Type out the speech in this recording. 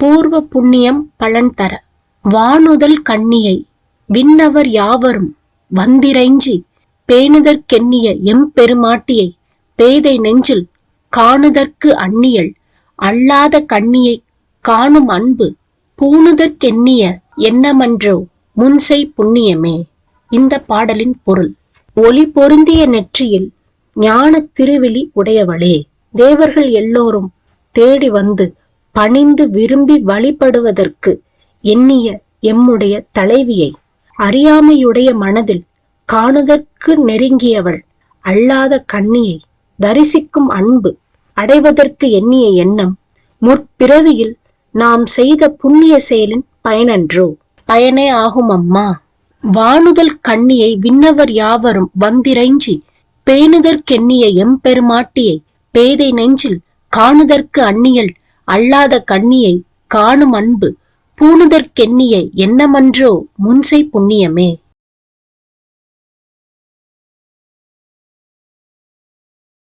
பூர்வ புண்ணியம் பலன் தர. வானுதல் கண்ணியை விண்ணவர் யாவரும் வந்திரைஞ்சி பேணுதற்கெண்ணிய எம்பெருமாட்டியை பேதை நெஞ்சில் காணுதற்கு அந்நியல் அல்லாத கண்ணியை காணும் அன்பு பூணுதற்கெண்ணிய எண்ணமன்றோ முன்சை புண்ணியமே. இந்த பாடலின் பொருள் ஒளி பொருந்திய நெற்றியில் ஞான திருவிழி உடையவளே. தேவர்கள் எல்லோரும் தேடி வந்து பணிந்து விரும்பி வழிபடுவதற்கு எண்ணிய எம்முடைய தலைவியை அறியாமையுடைய மனதில் காணுதற்கு நெருங்கியவள் அல்லாத கண்ணியை தரிசிக்கும் அன்பு அடைவதற்கு எண்ணிய எண்ணம் முற்பிறவியில் நாம் செய்த புண்ணிய செயலின் பயனன்றோ. பயனே ஆகும் அம்மா. வானுதல் கண்ணியை விண்ணவர் யாவரும் வந்திரைஞ்சி பேணுதற்கெண்ணிய எம்பெருமாட்டியை பேதை நெஞ்சில் காணுதற்கு அந்நியல் அல்லாத கண்ணியை காணும் அன்பு பூணுதற்கெண்ணிய எண்ணமன்றோ முன்சை புண்ணியமே.